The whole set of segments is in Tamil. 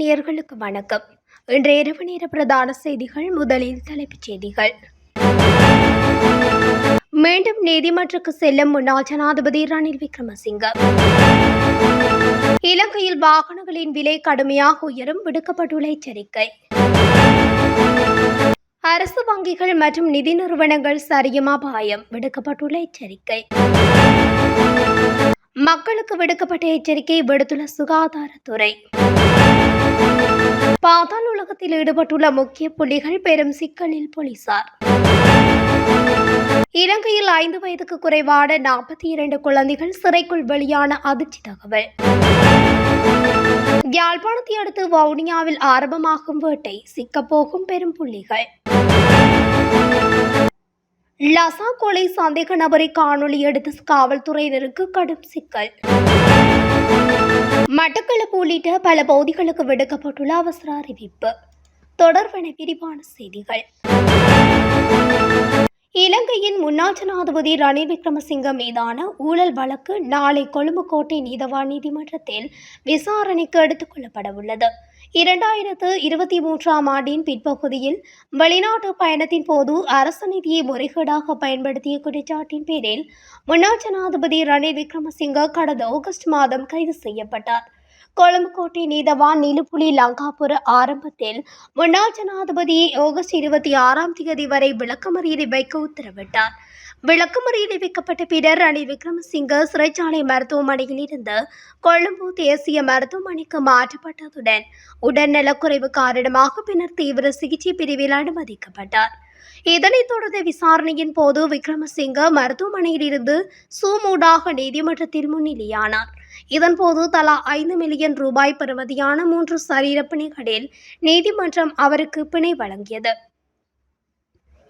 நேயர்களுக்கு வணக்கம். இன்றைய இரவு நேர பிரதான செய்திகள் முதலில் தலைப்புச் செய்திகள். மீண்டும் நீதிமன்றக்கு செல்லும் முன்னாள் ஜனாதிபதி ரணில் விக்ரமசிங்க. இலங்கையில் வாகனங்களின் விலை கடுமையாக உயரும் விடுக்கப்பட்டுள்ள எச்சரிக்கை. அரசு வங்கிகள் மற்றும் நிதி நிறுவனங்கள் சரியும் அபாயம் விடுக்கப்பட்டுள்ள எச்சரிக்கை. மக்களுக்கு விடுக்கப்பட்ட எச்சரிக்கை விடுத்துள்ள சுகாதாரத்துறை. பாதாள உலகத்தில் ஈடுபட்டுள்ள முக்கிய புள்ளிகள் பெரும் சிக்கலில் போலீசார். இலங்கையில் ஐந்து வயதுக்கு குறைவான நாற்பத்தி இரண்டு குழந்தைகள் சிறைக்குள் வெளியான அதிர்ச்சி தகவல். யாழ்ப்பாணத்தை அடுத்து வவுனியாவில் ஆரம்பமாகும் வேட்டை சிக்கப்போகும் பெரும் புள்ளிகள் லசா கொலை சந்தேக நபரை காணொளி எடுத்து காவல்துறையினருக்கு கடும் சிக்கல். மட்டக்களப்பு உள்ளிட்ட பல பகுதிகளுக்கு விடுக்கப்பட்டுள்ள அவசர அறிவிப்பு. தொடர்பான விரிவான செய்திகள். இலங்கையின் முன்னாள் ஜனாதிபதி ரணில் விக்ரமசிங்க மீதான ஊழல் வழக்கு நாளை கொழும்பு கோட்டை நீதவான் நீதிமன்றத்தில் விசாரணைக்கு எடுத்துக் கொள்ளப்பட உள்ளது இரண்டாயிரத்து இருபத்தி மூன்றாம் ஆண்டின் பிற்பகுதியில் வெளிநாட்டு பயணத்தின் போது அரசு நிதியை முறைகேடாக பயன்படுத்திய குற்றச்சாட்டின் பேரில் முன்னாள் ஜனாதிபதி ரணில் விக்ரமசிங்க கடந்த ஆகஸ்ட் மாதம் கைது செய்யப்பட்டார். கொழும்புக்கோட்டை நீதவான் நிலுப்புலி லங்காபுர ஆரம்பத்தில் முன்னாள் ஜனாதிபதியை ஆகஸ்ட் இருபத்தி ஆறாம் தேதி வரை விளக்கமறியலில் வைக்க உத்தரவிட்டார். விளக்குமுறையில் வைக்கப்பட்ட பின்னர் ரணில் விக்ரமசிங்க சிறைச்சாலை மருத்துவமனையில் இருந்து கொழும்பு தேசிய மருத்துவமனைக்கு மாற்றப்பட்டதுடன் உடல்நலக்குறைவு காரணமாக பின்னர் தீவிர சிகிச்சை பிரிவில் அனுமதிக்கப்பட்டார். இதனைத் தொடர்ந்து விசாரணையின் போது விக்ரமசிங்க மருத்துவமனையில் இருந்து சூமூடாக நீதிமன்றத்தில் முன்னிலையானார். இதன்போது தலா ஐந்து மில்லியன் ரூபாய் பெறுமதியான மூன்று சரீர பிணைகளில் நீதிமன்றம் அவருக்கு பிணை வழங்கியது.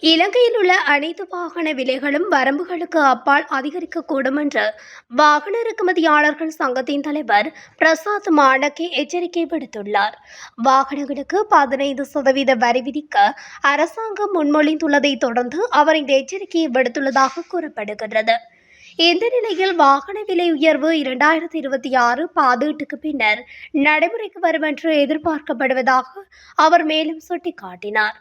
இலங்கையில் உள்ள அனைத்து வாகன விலைகளும் வரம்புகளுக்கு அப்பால் அதிகரிக்கக்கூடும் என்று வாகன இறக்குமதியாளர்கள் சங்கத்தின் தலைவர் பிரசாத் மாடக்கே எச்சரிக்கை விடுத்துள்ளார். வாகனங்களுக்கு பதினைந்து சதவீத வரி விதிக்க அரசாங்கம் முன்மொழிந்துள்ளதை தொடர்ந்து அவர் இந்த எச்சரிக்கையை விடுத்துள்ளதாக கூறப்படுகிறது இந்த நிலையில் வாகன விலை உயர்வு இரண்டாயிரத்தி இருபத்தி ஆறு பாதீட்டுக்கு பின்னர் நடைமுறைக்கு வரும் என்று எதிர்பார்க்கப்படுவதாக அவர் மேலும் சுட்டிக்காட்டினார்.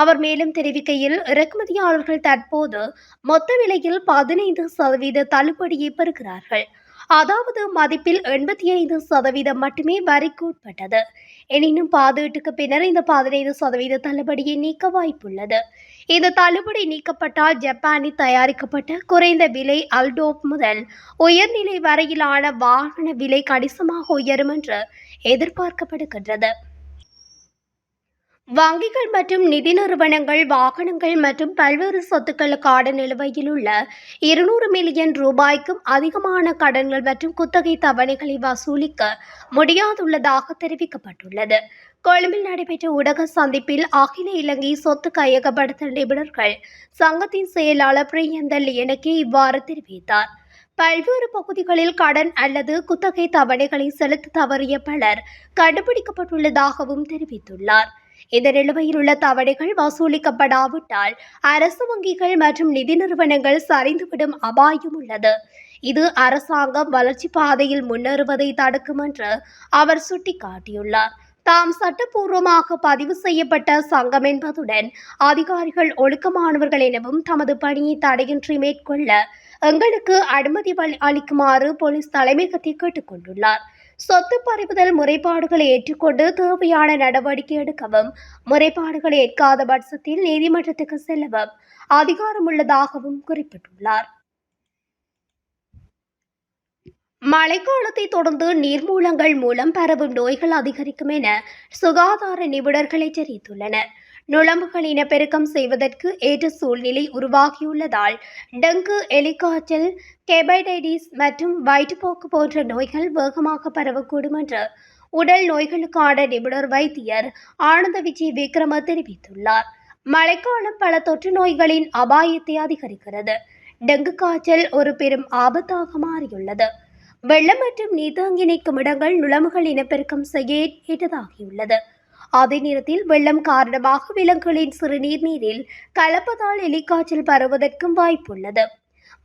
அவர் மேலும் தெரிவிக்கையில் இறக்குமதியாளர்கள் தற்போது மொத்த விலையில் பதினைந்து சதவீத தள்ளுபடியை பெறுகிறார்கள். அதாவது மதிப்பில் எண்பத்தி ஐந்து சதவீதம் மட்டுமே வரிக்கு உட்பட்டது. எனினும் பாதீட்டுக்கு பின்னர் இந்த பதினைந்து சதவீத தள்ளுபடியை நீக்க வாய்ப்புள்ளது. இந்த தள்ளுபடி நீக்கப்பட்டால் ஜப்பானில் தயாரிக்கப்பட்ட குறைந்த விலை அல்டோப் முதல் உயர்நிலை வரையிலான வாகன விலை கணிசமாக உயரும் என்று எதிர்பார்க்கப்படுகின்றது. வங்கிகள் மற்றும் நிதி நிறுவனங்கள் வாகனங்கள் மற்றும் பல்வேறு சொத்துக்களுக்கான நிலுவையில் உள்ள இருநூறு மில்லியன் ரூபாய்க்கும் அதிகமான கடன்கள் மற்றும் குத்தகை தவணைகளை வசூலிக்க முடியாதுள்ளதாக தெரிவிக்கப்பட்டுள்ளது. கொழும்பில் நடைபெற்ற ஊடக சந்திப்பில் அகில இலங்கை சொத்து கையகப்படுத்தல் நிபுணர்கள் சங்கத்தின் செயலாளர் பிரியந்தல் எனக்கு இவ்வாறு தெரிவித்தார். பல்வேறு பகுதிகளில் கடன் அல்லது குத்தகை தவணைகளை செலுத்த தவறிய பலர் கண்டுபிடிக்கப்பட்டுள்ளதாகவும் தெரிவித்துள்ளார். இந்த நிலுவையில் உள்ள தவணைகள் வசூலிக்கப்படாவிட்டால் அரசு வங்கிகள் மற்றும் நிதி நிறுவனங்கள் சரிந்துவிடும் அபாயம் உள்ளது. இது அரசாங்கம் வளர்ச்சி பாதையில் முன்னேறுவதை தடுக்கும் என்று அவர் சுட்டிக்காட்டியுள்ளார். தாம் சட்டப்பூர்வமாக பதிவு செய்யப்பட்ட சங்கம் என்பதுடன் அதிகாரிகள் ஒழுக்கமானவர்கள் எனவும் தமது பணியை தடையின்றி மேற்கொள்ள எங்களுக்கு அனுமதி அளிக்குமாறு போலீஸ் தலைமையகத்தை கேட்டுக்கொண்டுள்ளார். சொத்து பறிமுதல் முறைப்பாடுகளை ஏற்றுக்கொண்டு தேவையான நடவடிக்கை எடுக்கவும் முறைப்பாடுகளை ஏற்காத பட்சத்தில் நீதிமன்றத்துக்கு செல்லவும் அதிகாரம் உள்ளதாகவும் குறிப்பிட்டுள்ளார். மழைக்காலத்தை தொடர்ந்து நீர்மூலங்கள் மூலம் பரவும் நோய்கள் அதிகரிக்கும் என சுகாதார நிபுணர்கள் எச்சரித்துள்ளனர். நுழம்புகள் இனப்பெருக்கம் செய்வதற்கு ஏற்ற சூழ்நிலை உருவாகியுள்ளதால் டெங்கு எலிகாய்ச்சல் கெபடைடிஸ் மற்றும் வயிற்றுப்போக்கு போன்ற நோய்கள் வேகமாக பரவக்கூடும் என்று உடல் நோய்களுக்கான நிபுணர் வைத்தியர் ஆனந்த விஜய் விக்ரம தெரிவித்துள்ளார். மழைக்காலம் பல தொற்று நோய்களின் அபாயத்தை அதிகரிக்கிறது. டெங்கு காய்ச்சல் ஒரு பெரும் ஆபத்தாக மாறியுள்ளது. வெள்ளம் மற்றும் நீதாங்கி நிற்கும் இடங்கள் நுளம்புகள் இனப்பெருக்கம் செய்ய ஏற்றதாகியுள்ளது. அதே நேரத்தில் வெள்ளம் காரணமாக விலங்குகளின் சிறுநீர் நீரில் கலப்பதால் எலிக்காய்ச்சல் பரவுவதற்கும் வாய்ப்புள்ளது.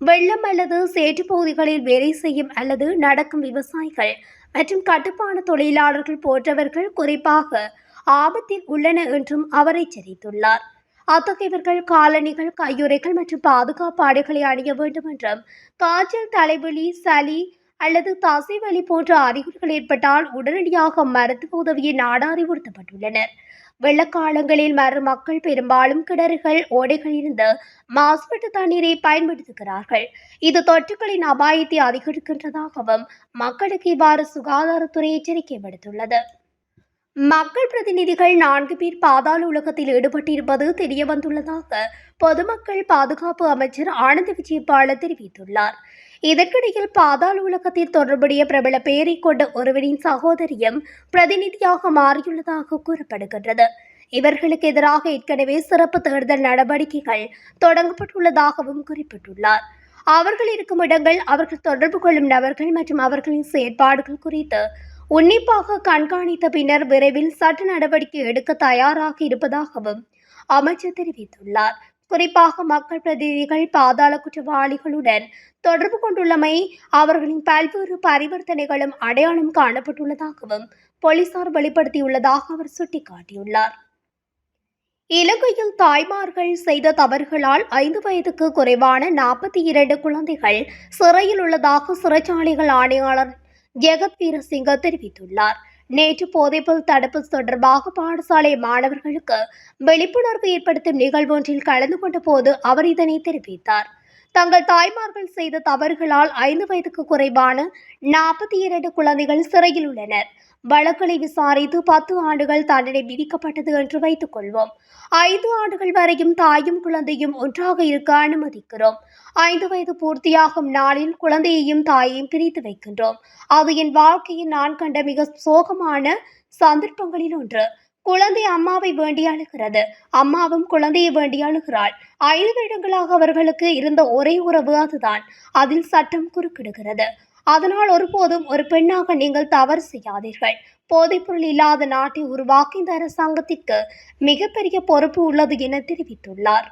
வெள்ளம் அல்லது சேற்று பகுதிகளில் வேலை செய்யும் அல்லது நடக்கும் விவசாயிகள் மற்றும் கட்டுப்பான தொழிலாளர்கள் போன்றவர்கள் குறிப்பாக ஆபத்தில் உள்ளன என்றும் அவர் எச்சரித்துள்ளார். அத்தகையவர்கள் காலணிகள் கையுறைகள் மற்றும் பாதுகாப்பு ஆடைகளை அணிய வேண்டும் என்றும் காய்ச்சல் தலைவலி சளி அல்லது தசைவலி போன்ற அறிகுறிகள் ஏற்பட்டால் உடனடியாக மருத்துவ உதவியை நாட அறிவுறுத்தப்பட்டுள்ளனர் வெள்ளக்காலங்களில் மறு மக்கள் பெரும்பாலும் கிணறுகள் ஓடைகளிலிருந்து மாசுபட்ட தண்ணீரை பயன்படுத்துகிறார்கள். இது தொற்றுகளின் அபாயத்தை அதிகரிக்கின்றதாகவும் மக்களுக்கு இவ்வாறு சுகாதாரத்துறை எச்சரிக்கை விடுத்துள்ளது. மக்கள் பிரதிநிதிகள் நான்கு பேர் பாதாள உலகத்தில் ஈடுபட்டிருப்பது தெரிய வந்துள்ளதாக பொதுமக்கள் பாதுகாப்பு அமைச்சர் ஆனந்த விஜயபால தெரிவித்துள்ளார். இதற்கிடையில் பாதாள உலகத்தில் தொடர்புடைய பிரபல பெயரை கொண்ட ஒருவரின் சகோதரியும் பிரதிநிதியாக மாறியுள்ளதாக கூறப்படுகின்றது. இவர்களுக்கு எதிராக ஏற்கனவே சிறப்பு தேடுதல் நடவடிக்கைகள் தொடங்கப்பட்டுள்ளதாகவும் குறிப்பிட்டுள்ளார். அவர்கள் இருக்கும் இடங்கள் அவர்கள் தொடர்பு கொள்ளும் நபர்கள் மற்றும் அவர்களின் செயற்பாடுகள் குறித்து உன்னிப்பாக கண்காணித்த பின்னர் விரைவில் சட்ட நடவடிக்கை எடுக்க தயாராக இருப்பதாகவும் அமைச்சர் தெரிவித்துள்ளார். குறிப்பாக மக்கள் பிரதிநிதிகள் பாதாள குற்றவாளிகளுடன் தொடர்பு கொண்டுள்ளமை அவர்களின் பல்வேறு பரிவர்த்தனைகளும் அடையாளம் காணப்பட்டுள்ளதாகவும் போலீசார் வெளிப்படுத்தியுள்ளதாக அவர் சுட்டிக்காட்டியுள்ளார். இலங்கையில் தாய்மார்கள் செய்த தவறுகளால் ஐந்து வயதுக்கு குறைவான நாற்பத்தி இரண்டு குழந்தைகள் சிறையில் உள்ளதாக சிறைச்சாலைகள் ஆணையாளர் ஜெகத் வீரசிங்க தெரிவித்துள்ளார். நேற்று போதைப்பொருள் தடுப்பு தொடர்பாக பாடசாலை மாணவர்களுக்கு விழிப்புணர்வு ஏற்படுத்தும் நிகழ்வொன்றில் கலந்து கொண்ட போது அவர் இதனை தெரிவித்தார். தங்கள் தாய்மார்கள் செய்த தவறுகளால் ஐந்து வயதுக்கு குறைவான நாற்பத்தி இரண்டு குழந்தைகள் சிறையில் உள்ளனர். வழக்குகளை விசாரித்து பத்து ஆண்டுகள் தண்டனை விதிக்கப்பட்டது என்று வைத்துக் கொள்வோம். ஐந்து ஆண்டுகள் வரையும் தாயும் குழந்தையும் ஒன்றாக இருக்க அனுமதிக்கிறோம். ஐந்து வயது பூர்த்தியாகும் நாளில் குழந்தையையும் தாயையும் பிரித்து வைக்கின்றோம். அது என் வாழ்க்கையில் நான் கண்ட மிக சோகமான சந்தர்ப்பங்களில் ஒன்று. குழந்தை அம்மாவை வேண்டி அழுகிறது. அம்மாவும் குழந்தையை வேண்டி அழுகிறாள். ஐந்து வருடங்களாக அவர்களுக்கு இருந்த ஒரே உறவு அதுதான். அதில் சட்டம் குறுக்கிடுகிறது. அதனால் ஒருபோதும் ஒரு பெண்ணாக நீங்கள் தவறு செய்யாதீர்கள். போதைப்பொருள் இல்லாத நாட்டை உருவாக்க இந்த அரசாங்கத்திற்கு மிகப்பெரிய பொறுப்பு உள்ளது என தெரிவித்துள்ளார்.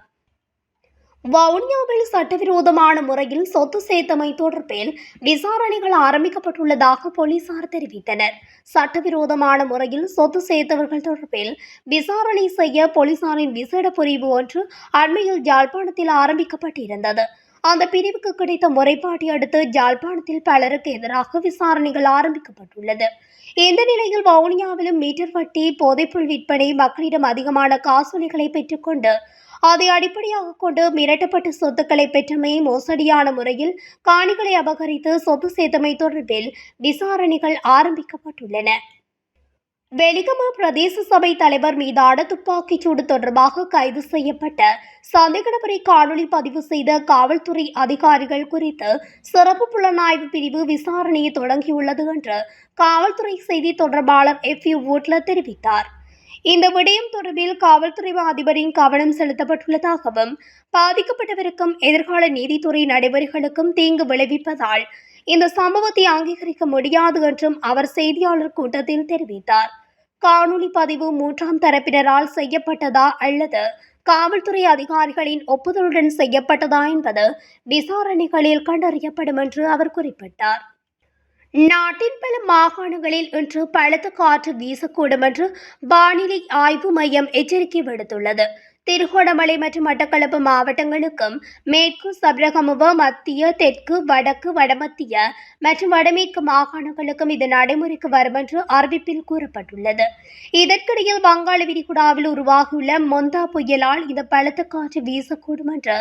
வவுனியாவில் சட்டவிரோதமான முறையில் சொத்து சேர்த்தமை தொடர்பில் விசாரணைகள் ஆரம்பிக்கப்பட்டுள்ளதாக போலீசார் தெரிவித்தனர். சட்டவிரோதமான முறையில் சொத்து சேர்த்தவர்கள் தொடர்பில் விசாரணை செய்ய போலீசாரின் விசேட பிரிவு ஒன்று அண்மையில் யாழ்ப்பாணத்தில் ஆரம்பிக்கப்பட்டிருந்தது. அந்த பிரிவுக்கு கிடைத்த முறைப்பாட்டை அடுத்து ஜாழ்ப்பாணத்தில் பலருக்கு எதிராக விசாரணைகள் ஆரம்பிக்கப்பட்டுள்ளது. இந்த நிலையில் வவுனியாவிலும் மீட்டர் வட்டி போதைப்பொருள் விற்பனை மக்களிடம் அதிகமான காசோலைகளை பெற்றுக்கொண்டு அதை அடிப்படையாக கொண்டு மிரட்டப்பட்ட சொத்துக்களை பெற்றமை மோசடியான முறையில் காணிகளை அபகரித்து சொத்து சேர்த்தமை தொடர்பில் விசாரணைகள் ஆரம்பிக்கப்பட்டுள்ளன. வெலிகம பிரதேச சபை தலைவர் மீதான துப்பாக்கிச் சூடு தொடர்பாக கைது செய்யப்பட்ட சந்தேக நபரை காணொலி பதிவு செய்த காவல்துறை அதிகாரிகள் குறித்து சிறப்பு புலனாய்வு பிரிவு விசாரணையை தொடங்கியுள்ளது என்று காவல்துறை செய்தி தொடர்பாளர் எஃப் யூ வூட்லர் தெரிவித்தார். இந்த விடயம் தொடர்பில் காவல்துறை அதிபரின் கவனம் செலுத்தப்பட்டுள்ளதாகவும் பாதிக்கப்பட்டவருக்கும் எதிர்கால நீதித்துறை நடைமுறைகளுக்கும் தீங்கு விளைவிப்பதால் இந்த சம்பவத்தை அங்கீகரிக்க முடியாது என்றும் அவர் செய்தியாளர் கூட்டத்தில் தெரிவித்தார். காணொலி பதிவு மூன்றாம் தரப்பினரால் செய்யப்பட்டதா அல்லது காவல்துறை அதிகாரிகளின் ஒப்புதலுடன் செய்யப்பட்டதா என்பது விசாரணைகளில் கண்டறியப்படும் என்று அவர் குறிப்பிட்டார். நாட்டின் பல மாகாணங்களில் இன்று பலத்த காற்று வீசக்கூடும் என்று வானிலை ஆய்வு மையம் எச்சரிக்கை விடுத்துள்ளது. திருகோணமலை மற்றும் மட்டக்களப்பு மாவட்டங்களுக்கும் மேற்கு சபரகமுவ மத்திய தெற்கு வடக்கு வடமத்திய மற்றும் வடமேற்கு மாகாணங்களுக்கும் இது நடைமுறைக்கு வரும் என்று அறிவிப்பில் கூறப்பட்டுள்ளது. இதற்கிடையில் வங்காள விரிகுடாவில் உருவாகியுள்ள மொந்தா புயலால் இந்த பலத்த காற்று வீசக்கூடும் என்று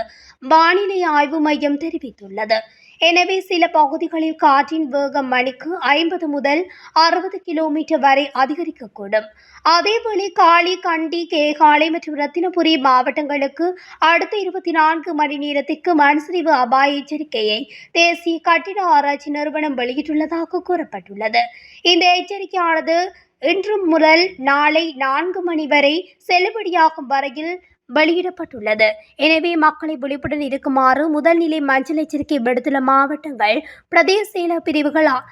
வானிலை ஆய்வு மையம் தெரிவித்துள்ளது. எனவே சில பகுதிகளில் காற்றின் வேகம் மணிக்கு ஐம்பது முதல் அறுபது கிலோமீட்டர் வரை அதிகரிக்கக்கூடும். அதேவேளை காளி கண்டி கேகாலை மற்றும் ரத்தினபுரி மாவட்டங்களுக்கு அடுத்த இருபத்தி நான்கு மணி நேரத்திற்கு மண்சரிவு அபாய எச்சரிக்கையை தேசிய கட்டிட ஆராய்ச்சி நிறுவனம் வெளியிட்டுள்ளதாக கூறப்பட்டுள்ளது. இந்த எச்சரிக்கையானது இன்று முதல் நாளை நான்கு மணி வரை செல்லுபடியாகும் வரையில் வெளியிடப்பட்டுள்ளது. எனவே மக்களை விழிப்புடன் இருக்குமாறு முதல்நிலை மஞ்சள் எச்சரிக்கை விடுத்துள்ள மாவட்டங்கள் பிரதேச செயல பிரிவுகளால்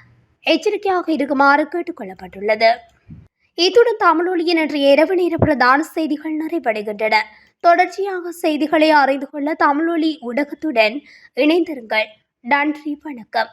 எச்சரிக்கையாக இருக்குமாறு கேட்டுக்கொள்ளப்பட்டுள்ளது இத்துடன் தமிழொலியின் இன்று இரவு நேர பிரதான செய்திகள் நிறைவடைகின்றன. தொடர்ச்சியாக செய்திகளை அறிந்து கொள்ள தமிழொலி ஊடகத்துடன் இணைந்திருங்கள். நன்றி வணக்கம்.